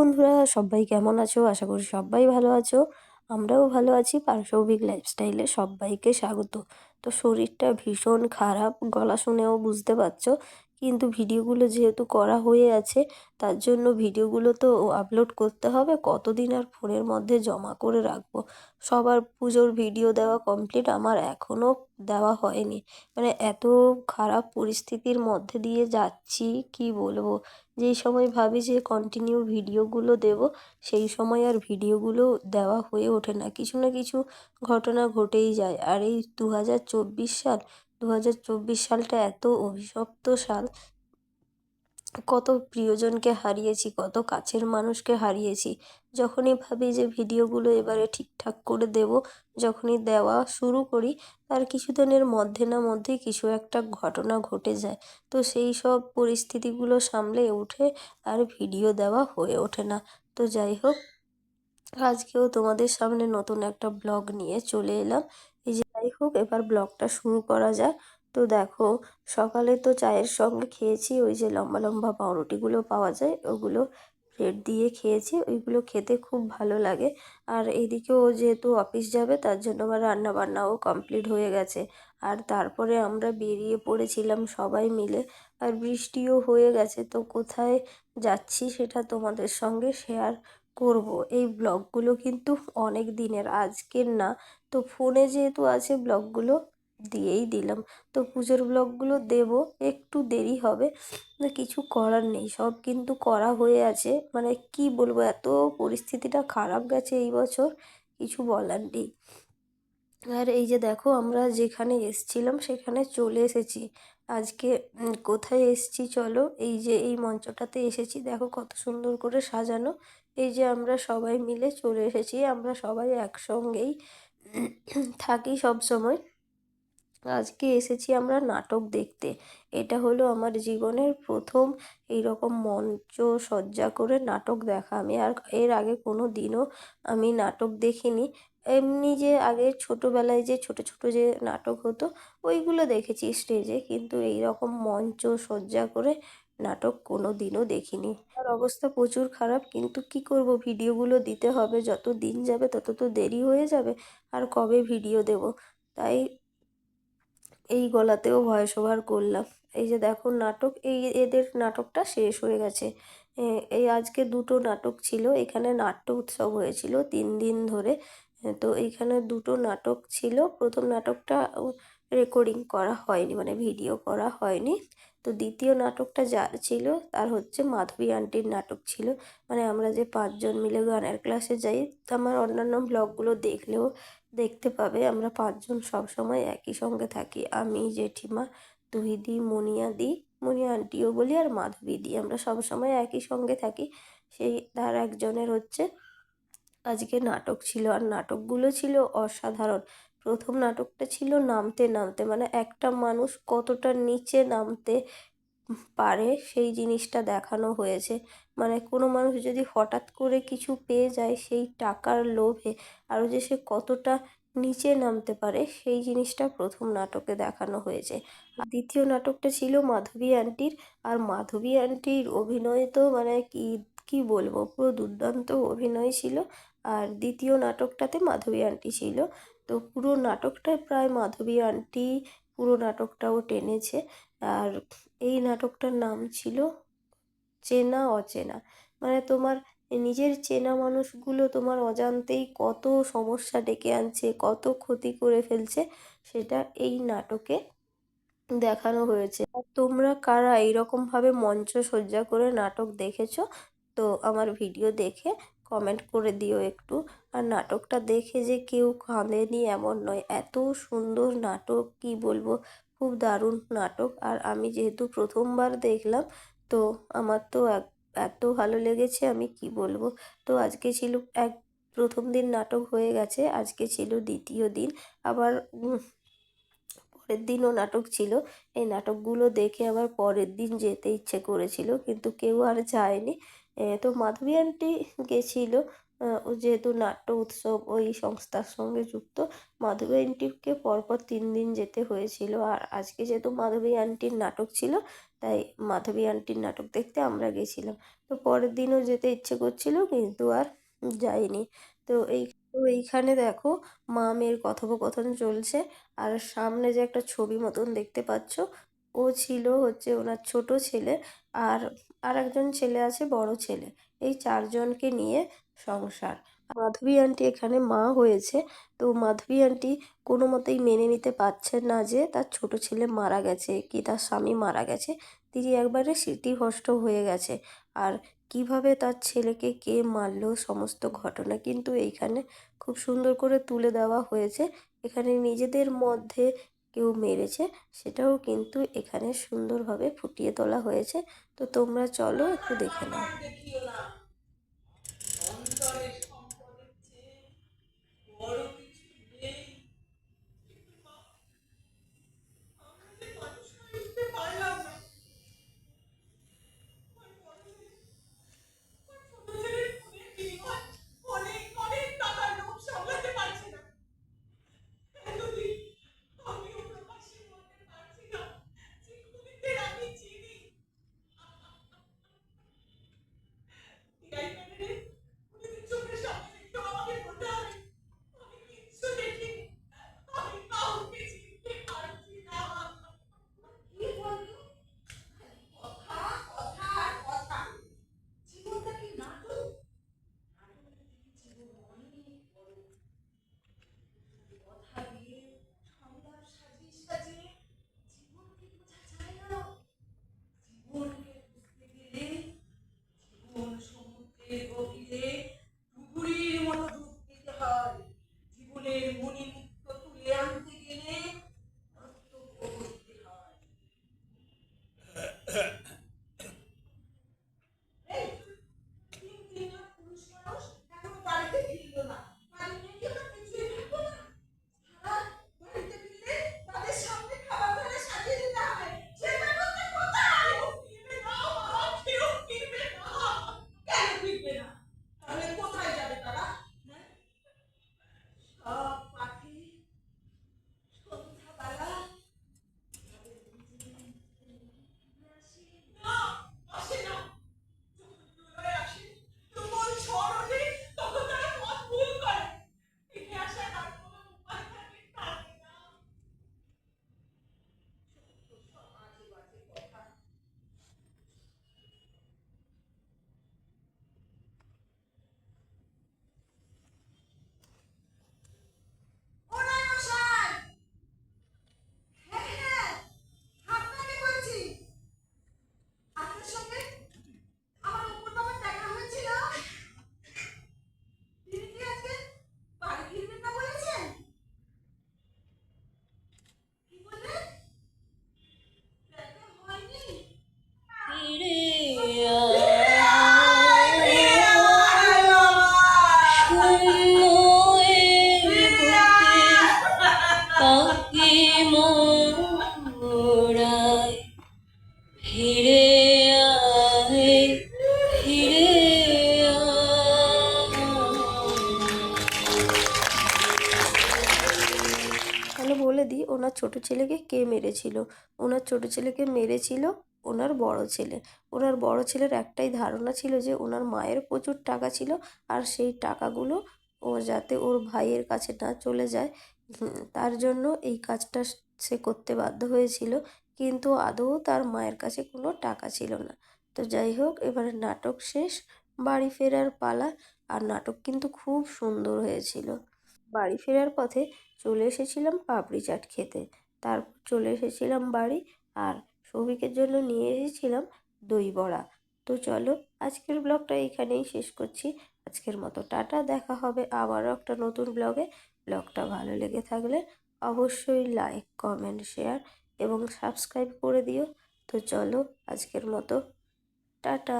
বন্ধুরা, সবাই কেমন আছো? আশা করি সবাই ভালো আছো। আমরাও ভালো আছি। পারসৌভিক লাইফস্টাইলে সবাইকে স্বাগত। তো শরীরটা ভীষণ খারাপ, গলা শুনেও বুঝতে পারছ কিন্তু ভিডিওগুলো যেহেতু করা হয়ে আছে, তার জন্য ভিডিওগুলো তো আপলোড করতে হবে। কতদিন আর ফোনের মধ্যে জমা করে রাখব? সবার পুজোর ভিডিও দেওয়া কমপ্লিট আমার এখনও দেওয়া হয়নি। মানে এত খারাপ পরিস্থিতির মধ্যে দিয়ে যাচ্ছি, কি বলব? যেই সময় ভাবি যে কন্টিনিউ ভিডিওগুলো দেব, সেই সময় আর ভিডিওগুলো দেওয়া হয়ে ওঠে না। কিছু না কিছু ঘটনা ঘটেই যায়। আর এই দু হাজার চব্বিশ সাল দু হাজার চব্বিশ সালটা এত অভিশপ্ত সাল। কত প্রিয়জনকে হারিয়েছি, কত কাছের মানুষকে হারিয়েছি। যখনই ভাবি যে ভিডিওগুলো এবারে ঠিকঠাক করে দেব, যখনই দেওয়া শুরু করি, তার কিছুদিনের মধ্যে না মধ্যেই কিছু একটা ঘটনা ঘটে যায়। তো সেই সব পরিস্থিতিগুলো সামলে উঠে আর ভিডিও দেওয়া হয়ে ওঠে না। তো যাই হোক, আজকেও তোমাদের সামনে নতুন একটা ব্লগ নিয়ে চলে এলাম। হোক, এবার ব্লগটা শুরু করা যায় তো দেখো, সকালে তো চায়ের সঙ্গে খেয়েছি, ওই যে লম্বা লম্বা পাউরুটিগুলো পাওয়া যায়, ওগুলো ব্রেড দিয়ে খেয়েছি, ওইগুলো খেতে খুব ভালো লাগে। আর এদিকেও যেহেতু অফিস যাবে, তার জন্য আমার রান্না বান্নাও কমপ্লিট হয়ে গেছে। আর তারপরে আমরা বেরিয়ে পড়েছিলাম সবাই মিলে, আর বৃষ্টিও হয়ে গেছে, তো কোথায় যাচ্ছি সেটা তোমাদের সঙ্গে শেয়ার করব। এই ব্লগগুলো কিন্তু অনেক দিনের আজকের না। তো ফোনে যেহেতু আছে ব্লগগুলো দিয়েই দিলাম। তো পুজোর ব্লগগুলো দেব, একটু দেরি হবে। কিছু করার নেই। সব কিন্তু করা হয়ে আছে। মানে কি বলব, এত পরিস্থিতিটা খারাপ গেছে এই বছর, কিছু বলার নেই। আর এই যে দেখো, আমরা যেখানে এসছিলাম, সেখানে চলে এসেছি। আজকে কোথায় এসছি চলো? এই যে এই মঞ্চটাতে এসেছি, দেখো কত সুন্দর করে সাজানো। এই যে আমরা সবাই মিলে চলে এসেছি, আমরা সবাই একসঙ্গেই থাকি সব সময়। আজকে এসেছি আমরা নাটক দেখতে। এটা হলো আমার জীবনের প্রথম এই রকম মঞ্চ সজ্জা করে নাটক দেখা। আমি আর এর আগে কোনো দিনও আমি নাটক দেখিনি। এমনি যে আগে ছোটোবেলায় যে ছোট ছোট যে নাটক হতো, ওইগুলো দেখেছি স্টেজে। কিন্তু এই রকম মঞ্চ সজ্জা করে নাটক কোনো দিনও দেখিনি। আর অবস্থা প্রচুর খারাপ, কিন্তু কি করব? ভিডিওগুলো দিতে হবে, যত দিন যাবে তত তো দেরি হয়ে যাবে, আর কবে ভিডিও দেব? তাই এই গলাতেও ভয়েস ওভার করলাম। এই যে দেখো নাটক, এই এদের নাটকটা শেষ হয়ে গেছে। এই আজকে দুটো নাটক ছিল, এখানে নাট্য উৎসব হয়েছিল তিন দিন ধরে। তো এইখানে দুটো নাটক ছিল। প্রথম নাটকটা রেকর্ডিং করা হয়নি মানে ভিডিও করা হয়নি। তো দ্বিতীয় নাটকটা যা ছিল তার হচ্ছে মাধবী আন্টির নাটক ছিল। মানে আমরা যে পাঁচজন মিলে গানের ক্লাসে যাই, আমার অন্যান্য ব্লগগুলো দেখলেও দেখতে পাবে। আমরা পাঁচজন সবসময় একই সঙ্গে থাকি। আমি, জেঠিমা, তুহিদি, মনিয়া দি, মনিয়া আন্টিও বলি আর মাধবী দি। আমরা সবসময় একই সঙ্গে থাকি। সেই তার একজনের হচ্ছে আজকে নাটক ছিল আর নাটকগুলো ছিল অসাধারণ। প্রথম নাটকটা ছিল নামতে নামতে মানে একটা মানুষ কতটা নিচে নামতে পারে সেই জিনিসটা দেখানো হয়েছে। মানে কোনো মানুষ যদি হঠাৎ করে কিছু পেয়ে যায় সেই টাকার লোভে, আরও যে সে কতটা নিচে নামতে পারে সেই জিনিসটা প্রথম নাটকে দেখানো হয়েছে। দ্বিতীয় নাটকটা ছিল মাধবী আন্টির আর মাধবী আন্টির অভিনয় তো মানে কি কি বলব? পুরো দুর্দান্ত অভিনয় ছিল। আর দ্বিতীয় নাটকটাতে মাধবী আন্টি ছিল। তো পুরো নাটকটায় প্রায় মাধবী আন্টি পুরো নাটকটাও টেনেছে। আর এই নাটকটার নাম ছিল চেনা অচেনা। মানে তোমার নিজের চেনা মানুষগুলো তোমার অজান্তেই কত সমস্যা ডেকে আনছে, কত ক্ষতি করে ফেলছে, সেটা এই নাটকে দেখানো হয়েছে। তোমরা কারা এইরকমভাবে মঞ্চ সজ্জা করে নাটক দেখেছ? তো আমার ভিডিও দেখে কমেন্ট করে দিও একটু। আর নাটকটা দেখে যে কেউ কাঁদেনি এমন নয়, এত সুন্দর নাটক, কি বলব? খুব দারুণ নাটক। আর আমি যেহেতু প্রথমবার দেখলাম, তো আমার তো এত ভালো লেগেছে আমি কি বলব? তো আজকে ছিল এক, প্রথম দিন নাটক হয়ে গেছে, আজকে ছিল দ্বিতীয় দিন। আবার পরের দিনও নাটক ছিল। এই নাটকগুলো দেখে আবার পরের দিন যেতে ইচ্ছে করেছিল, কিন্তু কেউ আর যায়নি। তো মাধবী আন্টি গেছিল যেহেতু নাট্য উৎসব ওই সংস্থার সঙ্গে যুক্ত, মাধবী আন্টিকে পরপর তিন দিন যেতে হয়েছিল। আর আজকে যেহেতু মাধবী আন্টির নাটক ছিল, তাই মাধবী আন্টির নাটক দেখতে আমরা গেছিলাম। তো পরের দিনও যেতে ইচ্ছে করছিল, কিন্তু আর যাইনি। তো এই, তো এইখানে দেখো, মা মেয়ের কথোপকথন চলছে, আর সামনে যে একটা ছবি মতন দেখতে পাচ্ছ, ও ছিল হচ্ছে ওনার ছোট ছেলে, আর আর একজন ছেলে আছে, বড় ছেলে। এই চারজনকে নিয়ে সংসার। মাধবী আন্টি এখানে মা হয়েছে। তো মাধবী আন্টি কোনো মতেই মেনে নিতে পারছেন না যে তার ছোট ছেলে মারা গেছে, কি তার স্বামী মারা গেছে। তিনি একবারে স্মৃতিভ্রষ্ট হয়ে গেছে। আর কীভাবে তার ছেলেকে কে মারলো, সমস্ত ঘটনা কিন্তু এইখানে খুব সুন্দর করে তুলে দেওয়া হয়েছে। এখানে নিজেদের মধ্যে কেউ মেরেছে, সেটাও কিন্তু এখানে সুন্দরভাবে ফুটিয়ে তোলা হয়েছে। তো তোমরা চলো একটু দেখে নাও। বলে দিই, ওনার ছোট ছেলেকে কে মেরেছিল? ওনার ছোট ছেলেকে মেরেছিল ওনার বড় ছেলে। ওনার বড় ছেলের একটাই ধারণা ছিল যে ওনার মায়ের প্রচুর টাকা ছিল আর সেই টাকাগুলো ও যাতে ওর ভাইয়ের কাছে না চলে যায়। তার জন্য এই কাজটা সে করতে বাধ্য হয়েছিল, কিন্তু আদৌ তার মায়ের কাছে কোনো টাকা ছিল না। তো যাই হোক, এবারে নাটক শেষ, বাড়ি ফেরার পালা, আর নাটক কিন্তু খুব সুন্দর হয়েছিল। বাড়ি ফেরার পথে চলে এসেছিলাম পাপড়ি চাট খেতে। তারপর চলে এসেছিলাম বাড়ি, আর সৌভিকের জন্য নিয়ে এসেছিলাম দই বড়া। তো চলো, আজকের ব্লগটা এখানেই শেষ করছি। আজকের মতো টাটা, দেখা হবে আবারও একটা নতুন ব্লগে। ব্লগটা ভালো লেগে থাকলে অবশ্যই লাইক, কমেন্ট, শেয়ার এবং সাবস্ক্রাইব করে দিও। তো চলো আজকের মতো, টাটা।